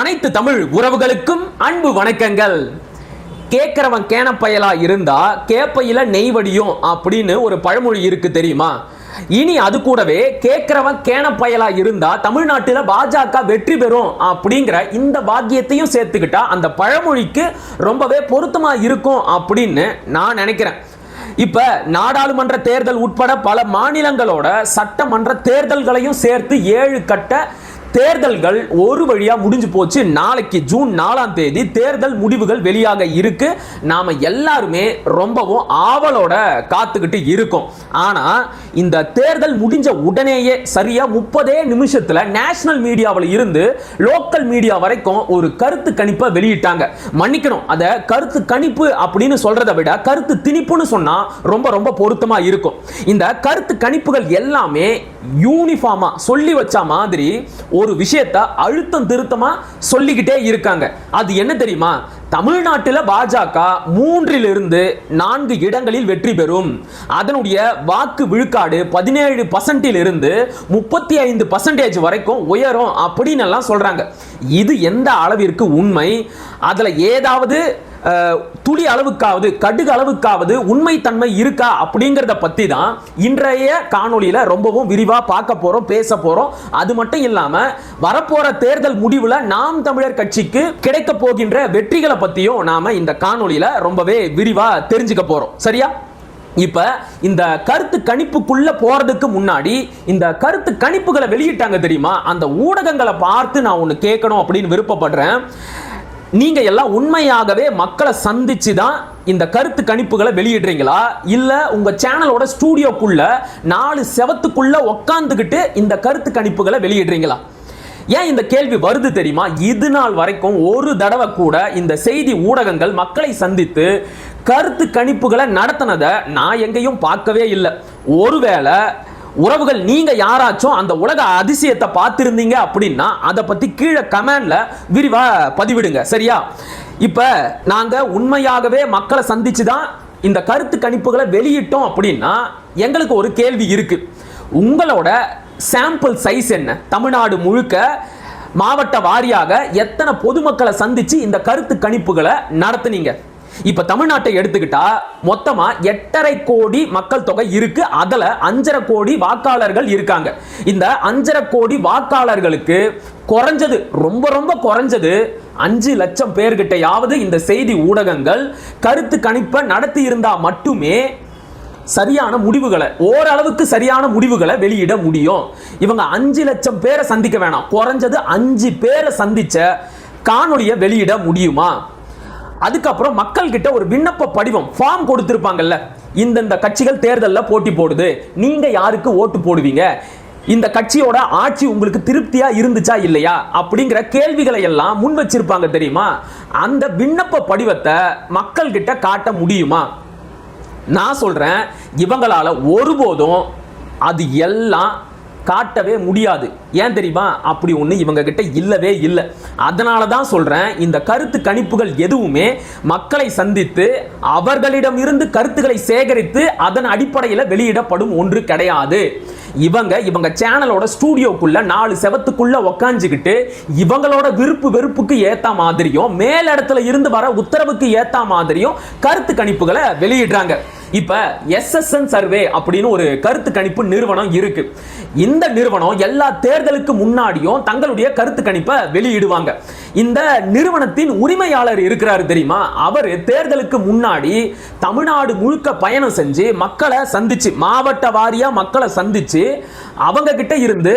அனைத்து தமிழ் உறவுகளுக்கும் அன்பு வணக்கங்கள். கேட்குறவன் கேனப்பயலா இருந்தா கேப்பையில நெய் வடியும் அப்படின்னு ஒரு பழமொழி இருக்கு தெரியுமா? இனி அது கூடவே கேட்குறவன் கேனப்பயலா இருந்தா தமிழ்நாட்டில் பாஜக வெற்றி பெறும் அப்படிங்கிற இந்த பாக்கியத்தையும் சேர்த்துக்கிட்டா அந்த பழமொழிக்கு ரொம்பவே பொருத்தமா இருக்கும் அப்படின்னு நான் நினைக்கிறேன். இப்ப நாடாளுமன்ற தேர்தல் உட்பட பல மாநிலங்களோட சட்டமன்ற தேர்தல்களையும் சேர்த்து ஏழு கட்ட தேர்தல்கள் ஒரு வழியாக முடிஞ்சு போச்சு. நாளைக்கு ஜூன் நாலாம் தேதி தேர்தல் முடிவுகள் வெளியாக இருக்கு. நாம எல்லாருமே ரொம்பவும் ஆவலோட காத்துக்கிட்டு இருக்கோம். ஆனால் இந்த தேர்தல் முடிஞ்ச உடனேயே சரியாக முப்பதே நிமிஷத்தில் நேஷனல் மீடியாவில் இருந்து லோக்கல் மீடியா வரைக்கும் ஒரு கருத்து கணிப்பை வெளியிட்டாங்க. மன்னிக்கணும் அதை கருத்து கணிப்பு அப்படின்னு சொல்றதை விட கருத்து திணிப்புன்னு சொன்னால் ரொம்ப ரொம்ப பொருத்தமாக இருக்கும். இந்த கருத்து கணிப்புகள் எல்லாமே யூனிஃபார்மாக சொல்லி வச்ச மாதிரி ஒரு ஒரு விஷயத்தை அழுத்தம் திருத்தமா சொல்லிக்கிட்டே இருக்காங்க. அது என்ன தெரியுமா? தமிழ்நாட்டில் பாஜக மூன்றிலிருந்து நான்கு இடங்களில் வெற்றி பெறும். அதனுடைய வாக்கு விழுக்காடு பதினேழு பர்சன்டில் இருந்து முப்பத்தி ஐந்து பர்சன்டேஜ் வரைக்கும் உயரும் அப்படின்னு எல்லாம் சொல்றாங்க. இது எந்த அளவிற்கு உண்மை? அதில் ஏதாவது துளி அளவுக்காவது கடுகு அளவுக்காவது உண்மைத்தன்மை இருக்கா அப்படிங்கிறத பத்தி தான் இன்றைய காணொலியில் ரொம்பவும் விரிவா பார்க்க போறோம் பேச போறோம். அது மட்டும் இல்லாம வரப்போற தேர்தல் முடிவுல நாம் தமிழர் கட்சிக்கு கிடைக்க போகின்ற வெற்றிகளை பத்தியும் நாம இந்த காணொலியில் ரொம்பவே விரிவா தெரிஞ்சுக்க போறோம். சரியா? இப்ப இந்த கருத்து கணிப்புக்குள்ள போறதுக்கு முன்னாடி இந்த கருத்து கணிப்புகளை வெளியிட்டாங்க தெரியுமா? அந்த ஊடகங்களை பார்த்து நான் ஒன்னு கேட்கணும் அப்படின்னு விருப்பப்படுறேன். நீங்க எல்லாம் உண்மையாகவே மக்களை சந்திச்சு தான் இந்த கருத்து கணிப்புகளை வெளியிடுறீங்களா? இல்ல உங்க சேனலோட ஸ்டூடியோக்குள்ள நாலு செவத்துக்குள்ள உக்காந்துக்கிட்டு இந்த கருத்து கணிப்புகளை வெளியிடுறீங்களா? ஏன் இந்த கேள்வி வருது தெரியுமா? இது நாள் வரைக்கும் ஒரு தடவை கூட இந்த செய்தி ஊடகங்கள் மக்களை சந்தித்து கருத்து கணிப்புகளை நடத்தினதை நான் எங்கேயும் பார்க்கவே இல்லை. ஒருவேளை உறவுகள் நீங்க யாராச்சும் அந்த உலக அதிசயத்தை பார்த்திருந்தீங்க அப்படின்னா அதை பத்தி கீழே கமெண்ட்ல விரிவா பதிவிடுங்க. சரியா? இப்ப நாங்க உண்மையாகவே மக்களை சந்திச்சு தான் இந்த கருத்து கணிப்புகளை வெளியிட்டோம் அப்படின்னா எங்களுக்கு ஒரு கேள்வி இருக்கு. உங்களோட சாம்பிள் சைஸ் என்ன? தமிழ்நாடு முழுக்க மாவட்ட வாரியாக எத்தனை பொதுமக்களை சந்திச்சு இந்த கருத்து கணிப்புகளை நடத்துனீங்க? இப்ப தமிழ்நாட்டை எடுத்துக்கிட்டா மொத்தமா எட்டரை கோடி மக்கள் தொகை இருக்கு. அதுல அஞ்சரை கோடி வாக்காளர்கள் இருக்காங்க. இந்த அஞ்சரை கோடி வாக்காளர்களுக்கு குறைஞ்சது ரொம்ப ரொம்ப குறைஞ்சது அஞ்சு லட்சம் பேர்கிட்டையாவது இந்த செய்தி ஊடகங்கள் கருத்து கணிப்பை நடத்தி இருந்தா மட்டுமே சரியான முடிவுகளை ஓரளவுக்கு சரியான முடிவுகளை வெளியிட முடியும். இவங்க அஞ்சு லட்சம் பேரை சந்திக்க வேணாம். குறைஞ்சது அஞ்சு பேரை சந்திச்ச காணொலியை வெளியிட முடியுமா? அதுக்கப்புறம் மக்கள் கிட்ட ஒரு விண்ணப்ப படிவம் ஃபார்ம் கொடுத்துருப்பாங்கல்ல. இந்தந்த கட்சிகள் தேர்தலில் போட்டி போடுது. நீங்க யாருக்கு ஓட்டு போடுவீங்க? இந்த கட்சியோட ஆட்சி உங்களுக்கு திருப்தியா இருந்துச்சா இல்லையா? அப்படிங்கிற கேள்விகளை எல்லாம் முன் வச்சிருப்பாங்க தெரியுமா? அந்த விண்ணப்ப படிவத்தை மக்கள் கிட்ட காட்ட முடியுமா? நான் சொல்றேன் இவங்களால ஒருபோதும் அது எல்லாம் காட்டவே முடியாது. ஏன் தெரியுமா? அப்படி ஒன்று இவங்க கிட்ட இல்லவே இல்லை. அதனால தான் சொல்கிறேன் இந்த கருத்து கணிப்புகள் எதுவுமே மக்களை சந்தித்து அவர்களிடம் இருந்து கருத்துக்களை சேகரித்து அதன் அடிப்படையில் வெளியிடப்படும் ஒன்று கிடையாது. இவங்க இவங்க சேனலோட ஸ்டூடியோக்குள்ள நாலு செவத்துக்குள்ள உக்காஞ்சிக்கிட்டு இவங்களோட விருப்பு வெறுப்புக்கு ஏத்த மாதிரியும் மேலிடத்துல இருந்து வர உத்தரவுக்கு ஏத்த மாதிரியும் கருத்து கணிப்புகளை வெளியிடுறாங்க. இப்போ எஸ்எஸ்என் சர்வே அப்படின்னு ஒரு கருத்து கணிப்பு நிறுவனம் இருக்கு. இந்த நிறுவனம் எல்லா தேர்தலுக்கு முன்னாடியும் தங்களுடைய கருத்து கணிப்பை வெளியிடுவாங்க. இந்த நிறுவனத்தின் உரிமையாளர் இருக்கிறாரு தெரியுமா? அவர் தேர்தலுக்கு முன்னாடி தமிழ்நாடு முழுக்க பயணம் செஞ்சு மக்களை சந்திச்சு மாவட்ட வாரியா மக்களை சந்திச்சு அவங்க கிட்ட இருந்து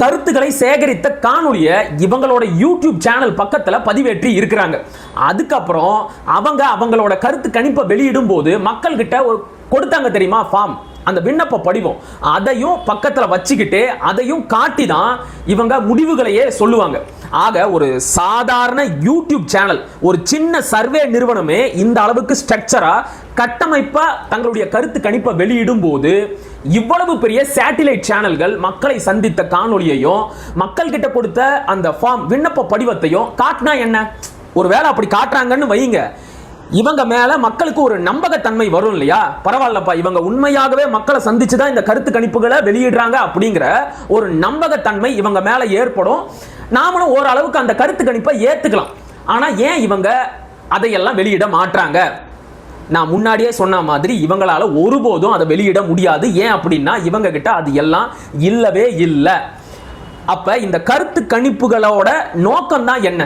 கருத்துக்களை சேகரித்த காணொளியை இவங்களோட யூடியூப் சேனல் பக்கத்தில் பதிவேற்றி இருக்கிறாங்க. அதுக்கப்புறம் அவங்க அவங்களோட கருத்து கணிப்பை வெளியிடும் போது மக்கள்கிட்ட ஒரு கொடுத்தாங்க தெரியுமா ஃபார்ம்? அந்த விண்ணப்ப படிவம். அதையும் பக்கத்தில் வச்சுக்கிட்டு அதையும் காட்டி தான் இவங்க முடிவுகளையே சொல்லுவாங்க. ஆக ஒரு சாதாரண யூடியூப் சேனல் ஒரு சின்ன சர்வே நிறுவனமே இந்த அளவுக்கு ஸ்ட்ரக்சரா கட்டமைப்பா தங்களுடைய கருத்து கணிப்பை வெளியிடும் போது இவ்வளவு பெரிய சேட்டிலைட் சேனல்கள் மக்களை சந்தித்த காணொலியையும் மக்கள் கிட்ட கொடுத்த அந்த ஃபார்ம் விண்ணப்ப படிவத்தையும் காட்டினா என்ன? ஒருவேளை அப்படி காட்டுறாங்கன்னு வைங்க இவங்க மேல மக்களுக்கு ஒரு நம்பகத்தன்மை வரும் இல்லையா? பரவாயில்லப்பா இவங்க உண்மையாகவே மக்களை சந்திச்சு தான் இந்த கருத்து கணிப்புகளை வெளியிடுறாங்க அப்படிங்கிற ஒரு நம்பகத்தன்மை இவங்க மேல ஏற்படும். நாமளும் ஓரளவுக்கு அந்த கருத்து கணிப்பை ஏற்றுக்கலாம் ஆனால் ஏன் இவங்க அதையெல்லாம் வெளியிட மாட்டாங்க நான் முன்னாடியே சொன்ன மாதிரி இவங்களால ஒருபோதும் அதை வெளியிட முடியாது. ஏன் அப்படின்னா இவங்க கிட்ட அது எல்லாம் இல்லவே இல்லை. அப்போ இந்த கருத்து கணிப்புகளோட நோக்கம் தான் என்ன?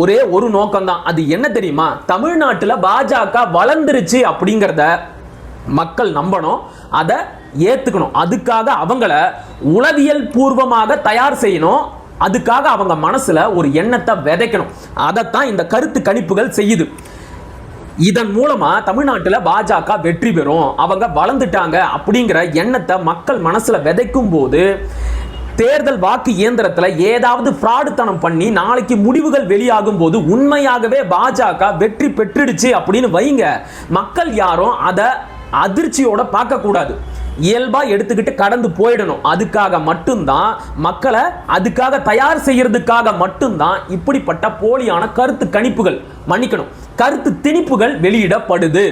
ஒரே ஒரு நோக்கம் தான் அது என்ன தெரியுமா? தமிழ்நாட்டில் பாஜக வளர்ந்துருச்சு அப்படிங்கிறத மக்கள் நம்பணும். அதை ஏற்றுக்கணும் அதுக்காக அவங்கள உளவியல் பூர்வமாக தயார் செய்யணும். அதுக்காக அவங்க மனசுல ஒரு எண்ணத்தை விதைக்கணும். அதைத்தான் இந்த கருத்து கணிப்புகள் செய்யுது. இதன் மூலமாக தமிழ்நாட்டில் பாஜக வெற்றி பெறும். அவங்க வளர்ந்துட்டாங்க அப்படிங்கிற எண்ணத்தை மக்கள் மனசில் விதைக்கும் போது தேர்தல் வாக்கு இயந்திரத்தில் ஏதாவது ஃப்ராடுத்தனம் பண்ணி நாளைக்கு முடிவுகள் வெளியாகும் போது உண்மையாகவே பாஜக வெற்றி பெற்றுடுச்சு அப்படின்னு வைங்க. மக்கள் யாரும் அதை அதிர்ச்சியோட பார்க்கக்கூடாது. இயல்பாக எடுத்துக்கிட்டு கடந்து போயிடணும். அதுக்காக மட்டும்தான் மக்களை அதுக்காக தயார் செய்கிறதுக்காக மட்டும்தான் இப்படிப்பட்ட போலியான கருத்து கணிப்புகள் மன்னிக்கணும். கருத்து திணிப்புகள் வெளியிடப்படுது.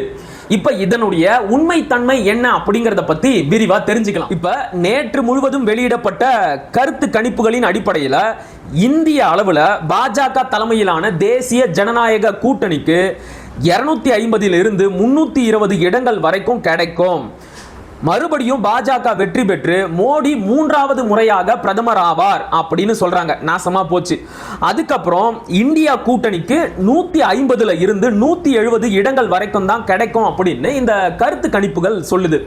இப்போ இதனுடைய உண்மைத்தன்மை என்ன அப்படிங்கிறத பத்தி விரிவா தெரிஞ்சுக்கலாம். இப்ப நேற்று முழுவதும் வெளியிடப்பட்ட கருத்து கணிப்புகளின் அடிப்படையில் இந்திய அளவில் பாஜக தலைமையிலான தேசிய ஜனநாயக கூட்டணிக்கு இருநூத்தி ஐம்பதிலிருந்து முன்னூற்றி முன்னூத்தி இருபது இடங்கள் வரைக்கும் கிடைக்கும். மறுபடியும் பாஜக வெற்றி பெற்று மோடி மூன்றாவது முறையாக பிரதமர் ஆவார் அப்படின்னு சொல்றாங்க. நாசமா போச்சு. அதுக்கப்புறம் இந்தியா கூட்டணிக்கு நூத்தி ஐம்பதுல இருந்து நூத்தி எழுபது இடங்கள் வரைக்கும் தான் கிடைக்கும் அப்படின்னு இந்த கருத்து கணிப்புகள் சொல்லுது.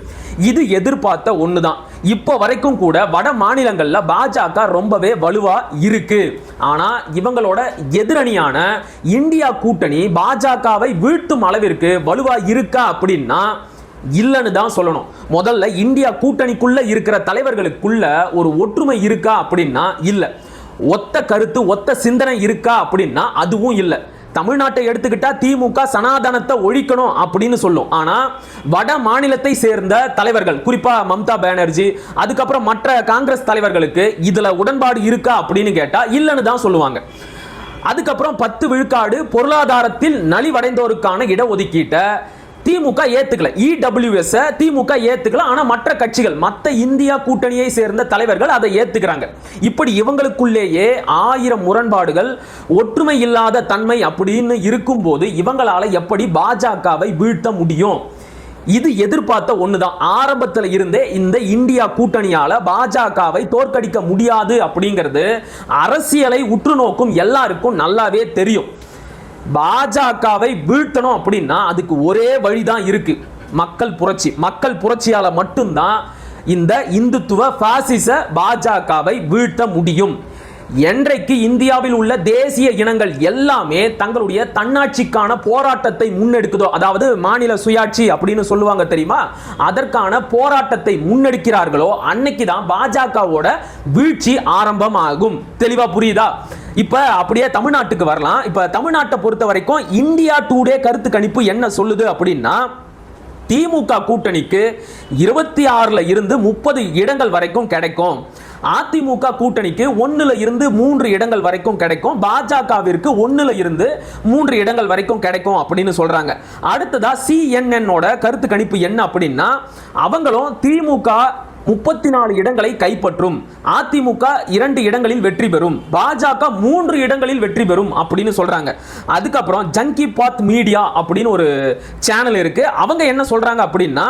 இது எதிர்பார்த்த ஒண்ணுதான். இப்போ வரைக்கும் கூட வட மாநிலங்கள்ல பாஜக ரொம்பவே வலுவா இருக்கு. ஆனா இவங்களோட எதிரணியான இந்தியா கூட்டணி பாஜகவை வீழ்த்தும் அளவிற்கு வலுவா இருக்கா அப்படின்னா இல்லைன்னு தான் சொல்லணும். முதல்ல இந்தியா கூட்டணிக்குள்ள இருக்கிற தலைவர்களுக்குள்ள ஒரு ஒற்றுமை இருக்கா அப்படின்னா இல்லை. ஒத்த கருத்து ஒத்த சிந்தனை இருக்கா அப்படின்னா அதுவும் இல்லை. தமிழ்நாட்டை எடுத்துக்கிட்டா திமுக சனாதனத்தை ஒழிக்கணும் அப்படின்னு சொல்லும். ஆனா வட மாநிலத்தை சேர்ந்த தலைவர்கள் குறிப்பா மம்தா பானர்ஜி அதுக்கப்புறம் மற்ற காங்கிரஸ் தலைவர்களுக்கு இதுல உடன்பாடு இருக்கா அப்படின்னு கேட்டா இல்லைன்னு தான் சொல்லுவாங்க. அதுக்கப்புறம் பத்து விழுக்காடு பொருளாதாரத்தில் நலிவடைந்தோருக்கான இடஒதுக்கீட்டை திமுக ஏத்துக்கல. இடபிள்யூஎஸ் திமுக ஏத்துக்கல. ஆனா மற்ற கட்சிகள் மற்ற இந்தியா கூட்டணியை சேர்ந்த தலைவர்கள் அதை ஏத்துக்கிறாங்க. இப்படி இவங்களுக்குள்ளேயே ஆயிரம் முரண்பாடுகள் ஒற்றுமை இல்லாத தன்மை அப்படின்னு இருக்கும்போது இவங்களால எப்படி பாஜகவை வீழ்த்த முடியும்? இது எதிர்பார்த்த ஒண்ணுதான். ஆரம்பத்தில் இருந்தே இந்த இந்தியா கூட்டணியால பாஜகவை தோற்கடிக்க முடியாது அப்படிங்கிறது அரசியலை உற்று நோக்கும் எல்லாருக்கும் நல்லாவே தெரியும். பாஜகவை வீழ்த்தணும் அப்படின்னா அதுக்கு ஒரே வழிதான் இருக்கு. மக்கள் புரட்சி. மக்கள் புரட்சியால மட்டும்தான் இந்த இந்துத்துவ பாசிச பாஜகவை வீழ்த்த முடியும். என்றைக்கு இந்தியாவில் உள்ள தேசிய இனங்கள் எல்லாமே தங்களுடைய தன்னாட்சிக்கான போராட்டத்தை முன்னெடுக்குதோ அதாவது மாநில சுயாட்சி அப்படின்னு சொல்லுவாங்க தெரியுமா? அதற்கான போராட்டத்தை முன்னெடுக்கிறார்களோ அன்னைக்கு தான் பாஜகவோட வீழ்ச்சி ஆரம்பமாகும். தெளிவா புரியுதா? இப்ப அப்படியே தமிழ்நாட்டுக்கு வரலாம். இப்ப தமிழ்நாட்டை பொறுத்த வரைக்கும் இந்தியா டுடே கருத்து கணிப்பு என்ன சொல்லுது அப்படின்னா திமுக கூட்டணிக்கு இருபத்தி ஆறுல இருந்து முப்பது இடங்கள் வரைக்கும் கிடைக்கும். அதிமுக கூட்டணிக்கு ஒன்னுல இருந்து மூன்று இடங்கள் வரைக்கும் கிடைக்கும். பாஜகவிற்கு ஒன்னுல இருந்து மூன்று இடங்கள் வரைக்கும் கிடைக்கும் அப்படின்னு சொல்றாங்க. அடுத்ததா சிஎன்என்னோட கருத்து கணிப்பு என்ன அப்படின்னா அவங்களும் திமுக முப்பத்தி நாலு இடங்களை கைப்பற்றும். அதிமுக இரண்டு இடங்களில் வெற்றி பெறும். பாஜக மூன்று இடங்களில் வெற்றி பெறும் அப்படின்னு சொல்றாங்க. அதுக்கப்புறம் ஜங்கி பாத் மீடியா அப்படின்னு ஒரு சேனல் இருக்கு. அவங்க என்ன சொல்றாங்க அப்படின்னா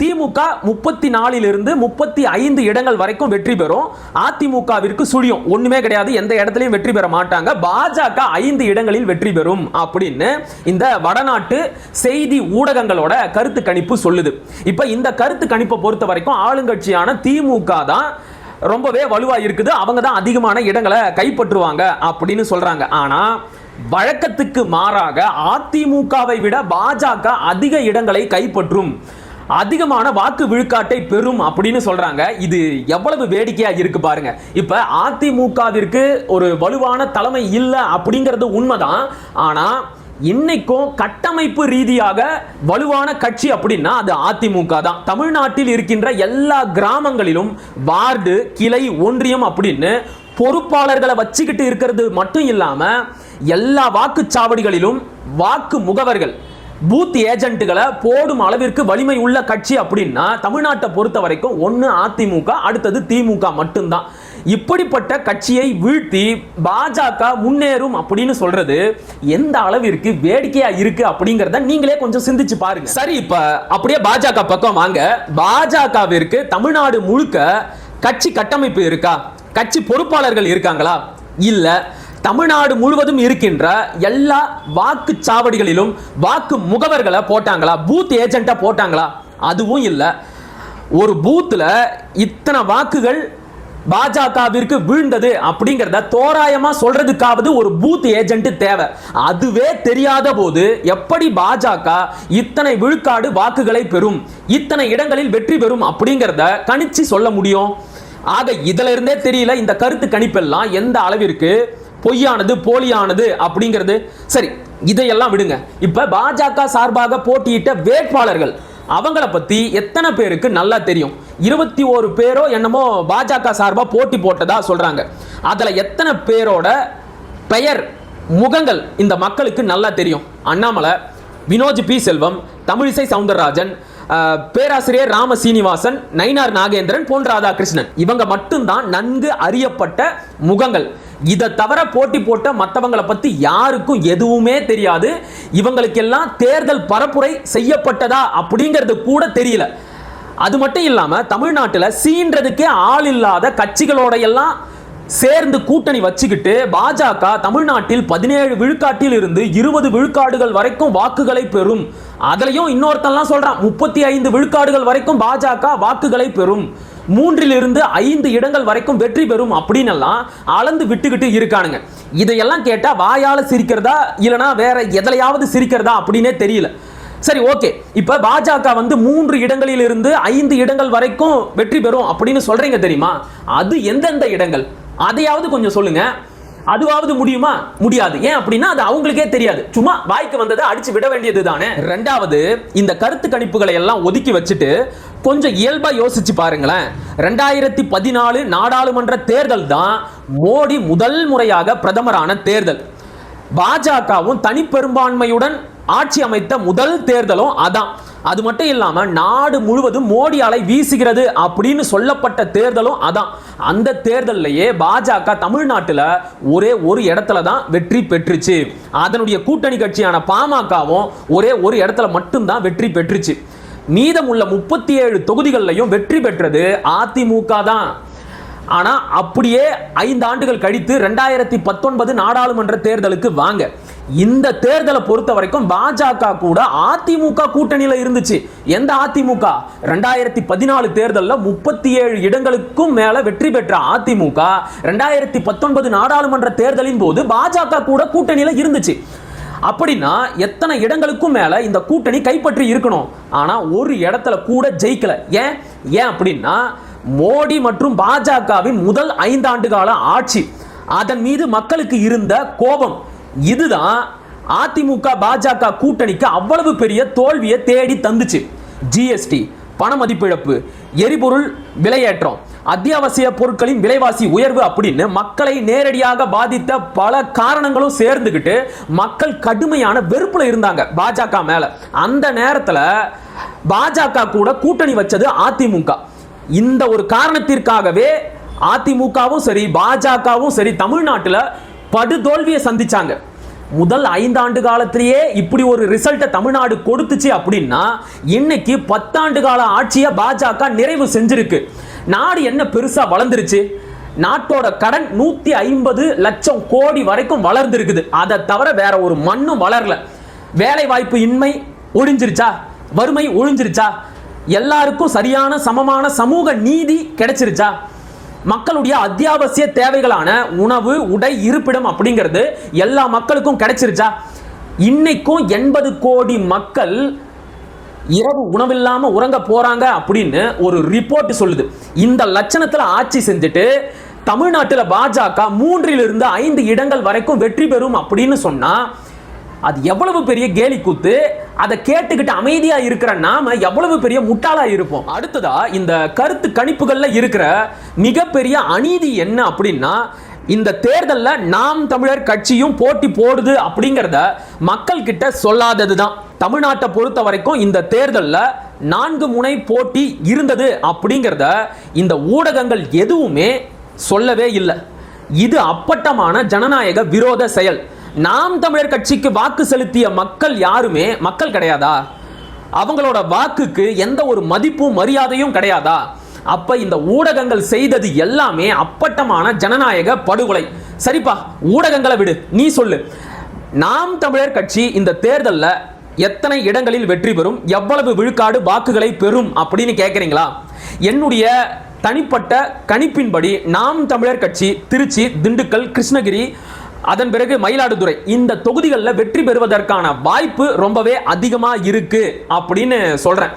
திமுக முப்பத்தி நாலிலிருந்து முப்பத்தி ஐந்து இடங்கள் வரைக்கும் வெற்றி பெறும். அதிமுகவிற்கு சுழியும். ஒண்ணுமே கிடையாது. எந்த இடத்துலையும் வெற்றி பெற மாட்டாங்க. பாஜக ஐந்து இடங்களில் வெற்றி பெறும் அப்படின்னு இந்த வடநாட்டு செய்தி ஊடகங்களோட கருத்து கணிப்பு சொல்லுது. இப்ப இந்த கருத்து கணிப்பை பொறுத்த வரைக்கும் ஆளுங்கட்சியான திமுக தான் ரொம்பவே வலுவா இருக்குது. அவங்க தான் அதிகமான இடங்களை கைப்பற்றுவாங்க அப்படின்னு சொல்றாங்க. ஆனா வழக்கத்துக்கு மாறாக அதிமுகவை விட பாஜக அதிக இடங்களை கைப்பற்றும் அதிகமான வாக்கு விழுக்காட்டை பெறும் அப்படின்னு சொல்றாங்க. இது எவ்வளவு வேடிக்கையா இருக்கு பாருங்க. இப்ப அதிமுகவிற்கு ஒரு வலுவான தலைமை இல்லை அப்படிங்கிறது உண்மைதான். ஆனா இன்னைக்கும் கட்டமைப்பு ரீதியாக வலுவான கட்சி அப்படின்னா அது அதிமுக தான். தமிழ்நாட்டில் இருக்கின்ற எல்லா கிராமங்களிலும் வார்டு கிளை ஒன்றியம் அப்படின்னு பொறுப்பாளர்களை வச்சுக்கிட்டு இருக்கிறது மட்டும் இல்லாம எல்லா வாக்குச்சாவடிகளிலும் வாக்கு முகவர்கள் பூத் ஏஜென்ட்டுகளை போடும் அளவிற்கு வலிமை உள்ள கட்சி அப்படின்னா தமிழ்நாட்டை பொறுத்த வரைக்கும் ஒன்று அதிமுக அடுத்தது திமுக மட்டும்தான். இப்படிப்பட்ட கட்சியை வீழ்த்தி பாஜக முன்னேறும் அப்படின்னு சொல்றது எந்த அளவிற்கு வேடிக்கையா இருக்கு அப்படிங்கறத நீங்களே கொஞ்சம் சிந்திச்சு பாருங்க. சரி இப்ப அப்படியே பாஜக பக்கம் வாங்க. பாஜகவிற்கு தமிழ்நாடு முழுக்க கட்சி கட்டமைப்பு இருக்கா? கட்சி பொறுப்பாளர்கள் இருக்காங்களா? இல்லை. தமிழ்நாடு முழுவதும் இருக்கின்ற எல்லா வாக்கு சாவடிகளிலும் வாக்கு முகவர்களை போட்டாங்களா? பூத் ஏஜென்ட்டாக போட்டாங்களா? அதுவும் இல்லை. ஒரு பூத்தில் இத்தனை வாக்குகள் பாஜகவிற்கு வீழ்ந்தது அப்படிங்கிறத தோராயமாக சொல்றதுக்காவது ஒரு பூத் ஏஜென்ட் தேவை. அதுவே தெரியாத போது எப்படி பாஜக இத்தனை விழுக்காடு வாக்குகளை பெறும்? இத்தனை இடங்களில் வெற்றி பெறும் அப்படிங்கிறத கணிச்சு சொல்ல முடியும்? ஆக இதுல இருந்தே தெரியல இந்த கருத்து கணிப்பெல்லாம் எந்த அளவிற்கு பொய்யானது போலியானது அப்படிங்கிறது. சரி இதையெல்லாம் விடுங்க. இப்போ பாஜக சார்பாக போட்டியிட்ட வேட்பாளர்கள் அவங்கள பத்தி எத்தனை பேருக்கு நல்லா தெரியும்? இருபத்தி ஒரு பேரோ என்னமோ பாஜக சார்பாக போட்டி போட்டதா சொல்றாங்க. அதில் எத்தனை பேரோட பெயர் முகங்கள் இந்த மக்களுக்கு நல்லா தெரியும்? அண்ணாமலை வினோஜ் பி. செல்வம் தமிழிசை சவுந்தரராஜன் பேராசிரியர் ராம சீனிவாசன் நயினார் நாகேந்திரன் பொன் ராதாகிருஷ்ணன். இவங்க மட்டும்தான் நன்கு அறியப்பட்ட முகங்கள். இதை தவிர போட்டி போட்ட மற்றவங்களை பற்றி யாருக்கும் எதுவுமே தெரியாது. இவங்களுக்கெல்லாம் தேர்தல் பரப்புரை செய்யப்பட்டதா அப்படிங்கிறது கூட தெரியல. அது மட்டும் இல்லாமல் தமிழ்நாட்டில் சீன்றதுக்கே ஆள் இல்லாத கட்சிகளோட எல்லாம் சேர்ந்து கூட்டணி வச்சுக்கிட்டு பாஜக தமிழ்நாட்டில் பதினேழு விழுக்காட்டில் இருந்து இருபது விழுக்காடுகள் வரைக்கும் வாக்குகளை பெறும். அதுலயும் இன்னொருத்தன்லாம் சொல்றான் முப்பத்தி ஐந்து விழுக்காடுகள் வரைக்கும் பாஜக வாக்குகளை பெறும். மூன்றிலிருந்து ஐந்து இடங்கள் வரைக்கும் வெற்றி பெறும் அப்படின்னு எல்லாம் அளந்து விட்டுக்கிட்டு இருக்கானுங்க. இதையெல்லாம் கேட்டால் வாயால் சிரிக்கிறதா இல்லைனா வேற எதுலையாவது சிரிக்கிறதா அப்படின்னே தெரியல. சரி ஓகே. இப்போ பாஜக வந்து மூன்று இடங்களில் இருந்து ஐந்து இடங்கள் வரைக்கும் வெற்றி பெறும் அப்படின்னு சொல்கிறீங்க தெரியுமா? அது எந்தெந்த இடங்கள்? அதையாவது கொஞ்சம் சொல்லுங்கள் அதுவாவது முடியுமா? முடியாது. ஏன் அப்படின்னா அது அவங்களுக்கே தெரியாது. சும்மா வாய்க்கு வந்ததை அடிச்சு விட வேண்டியது தானே ரெண்டாவது இந்த கருத்து கணிப்புகளை எல்லாம் ஒதுக்கி வச்சுட்டு கொஞ்சம் இயல்பாக யோசிச்சு பாருங்களேன். ரெண்டாயிரத்தி பதினாலு நாடாளுமன்ற தேர்தல் தான் மோடி முதல் முறையாக பிரதமரான தேர்தல். பாஜகவும் தனிப்பெரும்பான்மையுடன் ஆட்சி அமைத்த முதல் தேர்தலும் அதான். அது மட்டும் இல்லாம நாடு முழுவதும் மோடி அலை வீசுகிறது அப்படின்னு சொல்லப்பட்ட தேர்தலும் அதான். அந்த தேர்தல்லையே பாஜக தமிழ்நாட்டுல ஒரே ஒரு இடத்துல தான் வெற்றி பெற்றுச்சு. அதனுடைய கூட்டணி கட்சியான பாமகவும் ஒரே ஒரு இடத்துல மட்டும்தான் வெற்றி பெற்றுச்சு. மீதமுள்ள முப்பத்தி ஏழு தொகுதிகளிலையும் வெற்றி பெற்றது அதிமுக தான். ஆனா அப்படியே ஐந்து ஆண்டுகள் கழித்து ரெண்டாயிரத்தி பத்தொன்பது நாடாளுமன்ற தேர்தலுக்கு வாங்க. இந்த தேர்தலை பொறுத்த வரைக்கும் பாஜக கூட அதிமுக கூட்டணியில இருந்துச்சு. எந்த அதிமுக? ரெண்டாயிரத்தி பதினாலு தேர்தலில் முப்பத்தி ஏழு இடங்களுக்கும் மேல வெற்றி பெற்ற அதிமுக ரெண்டாயிரத்தி பத்தொன்பது நாடாளுமன்ற தேர்தலின் போது பாஜக கூட கூட்டணியில இருந்துச்சு. அப்படின்னா எத்தனை இடங்களுக்கும் மேலே இந்த கூட்டணி கைப்பற்றி இருக்கணும்? ஆனால் ஒரு இடத்துல கூட ஜெயிக்கல. ஏன்? ஏன் அப்படின்னா மோடி மற்றும் பாஜகவின் முதல் ஐந்தாண்டு கால ஆட்சி. அதன் மீது மக்களுக்கு இருந்த கோபம். இதுதான் அதிமுக பாஜக கூட்டணிக்கு அவ்வளவு பெரிய தோல்வியை தேடி தந்துச்சு. ஜிஎஸ்டி பண மதிப்பிழப்பு எரிபொருள் விலையேற்றம். அத்தியாவசிய பொருட்களின் விலைவாசி உயர்வு அப்படின்னு மக்களை நேரடியாக பாதித்த பல காரணங்களும் சேர்ந்துக்கிட்டு மக்கள் கடுமையான வெறுப்புல இருந்தாங்க பாஜக மேல. அந்த நேரத்துல பாஜக கூட கூட்டணி வச்சது அதிமுக. இந்த ஒரு காரணத்திற்காகவே அதிமுகவும் சரி பாஜகவும் சரி தமிழ்நாட்டில் படுதோல்வியை சந்திச்சாங்க. முதல் ஐந்தாண்டு காலத்திலேயே இப்படி ஒரு ரிசல்ட்டை தமிழ்நாடு கொடுத்துச்சு அப்படின்னா இன்னைக்கு பத்தாண்டு கால ஆட்சியை பாஜக நிறைவு செஞ்சிருக்கு. நாடு என்ன பெருசாக வளர்ந்துருச்சு? நாட்டோட கடன் நூற்றி ஐம்பது லட்சம் கோடி வரைக்கும் வளர்ந்துருக்குது. அதை தவிர வேற ஒரு மண்ணும் வளரல. வேலை வாய்ப்பு இன்மை ஒழிஞ்சிருச்சா? வறுமை ஒழிஞ்சிருச்சா? எல்லாருக்கும் சரியான சமமான சமூக நீதி கிடைச்சிருச்சா? மக்களுடைய அத்தியாவசிய தேவைகளான உணவு உடை இருப்பிடம் அப்படிங்கிறது எல்லா மக்களுக்கும் கிடைச்சிருச்சா? இன்னைக்கும் எண்பது கோடி மக்கள் இரவு உணவில்லாம உறங்க போறாங்க அப்படின்னு ஒரு ரிப்போர்ட் சொல்லுது. இந்த லட்சணத்துல ஆட்சி செஞ்சுட்டு தமிழ்நாட்டில் பாஜக மூன்றிலிருந்து ஐந்து இடங்கள் வரைக்கும் வெற்றி பெறும் அப்படின்னு சொன்னா அது எவ்வளவு பெரிய கேலி கூத்து? அதை கேட்டுக்கிட்டு அமைதியா இருக்கிற நாம எவ்வளவு பெரிய முட்டாளா இருப்போம். அடுத்ததா இந்த கருத்து கணிப்புகள்ல இருக்கிற மிகப்பெரிய அநீதி என்ன அப்படின்னா இந்த தேர்தலில் நாம் தமிழர் கட்சியும் போட்டி போடுது அப்படிங்கிறத மக்கள் கிட்ட சொல்லாதது தான் தமிழ்நாட்டை பொறுத்த வரைக்கும் இந்த தேர்தலில் நான்கு முனை போட்டி இருந்தது அப்படிங்கிறத இந்த ஊடகங்கள் எதுவுமே சொல்லவே இல்லை. இது அப்பட்டமான ஜனநாயக விரோத செயல். நாம் தமிழர் கட்சிக்கு வாக்கு செலுத்திய மக்கள் யாருமே மக்கள் கிடையாதா? அவங்களோட வாக்குக்கு எந்த ஒரு மதிப்பும் மரியாதையும் கிடையாதா? அப்ப இந்த ஊடகங்கள் செய்தது எல்லாமே அப்பட்டமான ஜனநாயக படுகொலை. சரிப்பா ஊடகங்களை விடு நீ சொல்லு. நாம் தமிழர் கட்சி இந்த தேர்தல்ல எத்தனை இடங்களில் வெற்றி பெறும் எவ்வளவு விழுக்காடு வாக்குகளை பெறும் அப்படின்னு கேட்குறீங்களா என்னுடைய தனிப்பட்ட கணிப்பின்படி நாம் தமிழர் கட்சி திருச்சி திண்டுக்கல் கிருஷ்ணகிரி அதன் பிறகு மயிலாடுதுறை. இந்த தொகுதிகளில் வெற்றி பெறுவதற்கான வாய்ப்பு ரொம்பவே அதிகமாக இருக்கு அப்படின்னு சொல்கிறேன்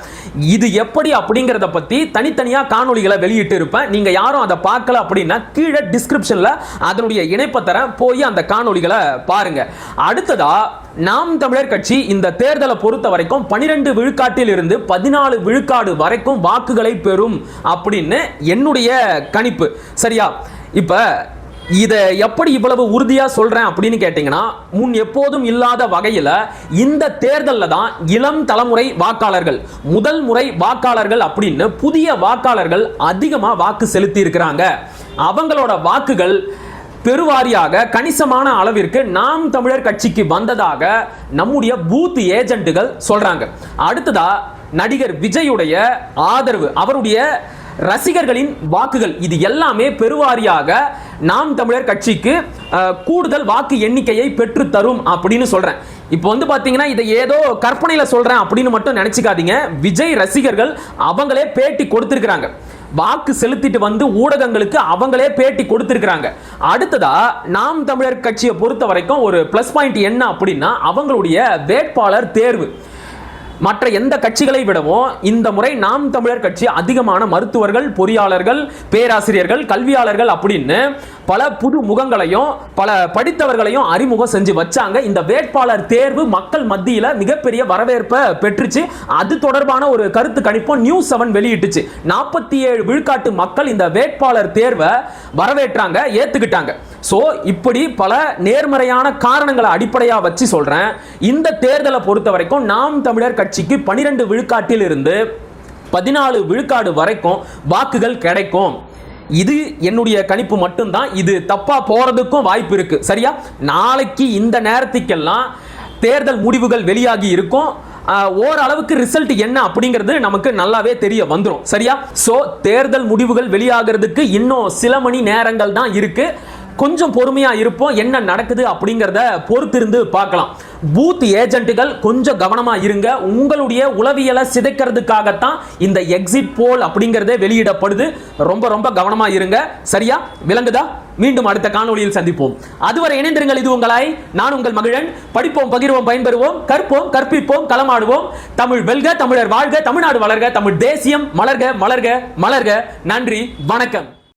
இது எப்படி அப்படிங்கிறத பற்றி தனித்தனியாக காணொலிகளை வெளியிட்டு இருப்பேன். நீங்கள் யாரும் அதை பார்க்கல அப்படின்னா கீழே டிஸ்கிரிப்ஷனில் அதனுடைய இணைப்பை தரேன் போய் அந்த காணொலிகளை பாருங்க. அடுத்ததா நாம் தமிழர் கட்சி இந்த தேர்தலை பொறுத்த வரைக்கும் பனிரெண்டு விழுக்காட்டில் இருந்து பதினாலு விழுக்காடு வரைக்கும் வாக்குகளை பெறும் அப்படின்னு என்னுடைய கணிப்பு. சரியா? இப்போ இதை எப்படி இவ்வளவு உறுதியாக சொல்கிறேன் அப்படின்னு கேட்டிங்கன்னா முன் எப்போதும் இல்லாத வகையில் இந்த தேர்தலில் தான் இளம் தலைமுறை வாக்காளர்கள் முதல் முறை வாக்காளர்கள் அப்படின்னு புதிய வாக்காளர்கள் அதிகமாக வாக்கு செலுத்தி இருக்கிறாங்க அவங்களோட வாக்குகள் பெருவாரியாக கணிசமான அளவிற்கு நாம் தமிழர் கட்சிக்கு வந்ததாக நம்முடைய பூத் ஏஜென்ட்டுகள் சொல்கிறாங்க அடுத்ததாக நடிகர் விஜயுடைய ஆதரவு அவருடைய ரசிகர்களின் வாக்குகள். இது எல்லாமே பெருவாரியாக நாம் தமிழர் கட்சிக்கு கூடுதல் வாக்கு எண்ணிக்கையை பெற்று தரும் அப்படின்னு சொல்றேன். இப்போ வந்து பார்த்தீங்கன்னா இதை ஏதோ கற்பனையில் சொல்கிறேன் அப்படின்னு மட்டும் நினச்சிக்காதீங்க. விஜய் ரசிகர்கள் அவங்களே பேட்டி கொடுத்துருக்குறாங்க. வாக்கு செலுத்திட்டு வந்து ஊடகங்களுக்கு அவங்களே பேட்டி கொடுத்துருக்குறாங்க. அடுத்ததா நாம் தமிழர் கட்சியை பொறுத்த வரைக்கும் ஒரு ப்ளஸ் பாயிண்ட் என்ன அப்படின்னா அவங்களுடைய வேட்பாளர் தேர்வு. மற்ற எந்த கட்சிகளை விடவும் இந்த முறை நாம் தமிழர் கட்சி அதிகமான மருத்துவர்கள் பொறியாளர்கள் பேராசிரியர்கள் கல்வியாளர்கள் அப்படின்னு பல புது முகங்களையும் பல படித்தவர்களையும் அறிமுகம் செஞ்சு வச்சாங்க. இந்த வேட்பாளர் தேர்வு மக்கள் மத்தியில் மிகப்பெரிய வரவேற்பை பெற்றுச்சு. அது தொடர்பான ஒரு கருத்து கணிப்பும் நியூஸ் செவன் வெளியிட்டுச்சு. நாற்பத்தி ஏழு விழுக்காட்டு மக்கள் இந்த வேட்பாளர் தேர்வை வரவேற்றாங்க ஏத்துக்கிட்டாங்க. ஸோ இப்படி பல நேர்மறையான காரணங்களை அடிப்படையாக வச்சு சொல்கிறேன் இந்த தேர்தலை பொறுத்த வரைக்கும் நாம் தமிழர் கட்சிக்கு பனிரெண்டு விழுக்காட்டில் இருந்து பதினாலு விழுக்காடு வரைக்கும் வாக்குகள் கிடைக்கும். இது என்னுடைய கணிப்பு மட்டும்தான். இது தப்பா போறதுக்கும் வாய்ப்பு இருக்கு. சரியா? நாளைக்கு இந்த நேரத்துக்கெல்லாம் தேர்தல் முடிவுகள் வெளியாகி இருக்கும். ஓரளவுக்கு ரிசல்ட் என்ன அப்படிங்கிறது நமக்கு நல்லாவே தெரிய வந்துடும் சரியா? ஸோ தேர்தல் முடிவுகள் வெளியாகிறதுக்கு இன்னும் சில மணி நேரங்கள் தான் இருக்குது கொஞ்சம் பொறுமையாக இருப்போம் என்ன நடக்குது அப்படிங்கிறத பொறுத்திருந்து பார்க்கலாம். பூத் ஏஜென்ட்டுகள் கொஞ்சம் கவனமாக இருங்க. உங்களுடைய உளவியலை சிதைக்கிறதுக்காகத்தான் இந்த எக்ஸிட் போல் அப்படிங்கிறதே வெளியிடப்படுது. ரொம்ப ரொம்ப கவனமாக இருங்க. சரியா? விளங்குதா? மீண்டும் அடுத்த காணொலியில் சந்திப்போம். அதுவரை இணைந்திருங்கள். இது உங்களாய். நான் உங்கள் மகிழன். படிப்போம் பகிர்வோம் பயன்பெறுவோம். கற்போம் கற்பிப்போம் களமாடுவோம். தமிழ் வெல்க தமிழர் வாழ்க தமிழ்நாடு வளர்க தமிழ் தேசியம் மலர்க மலர்க மலர்க. நன்றி வணக்கம்.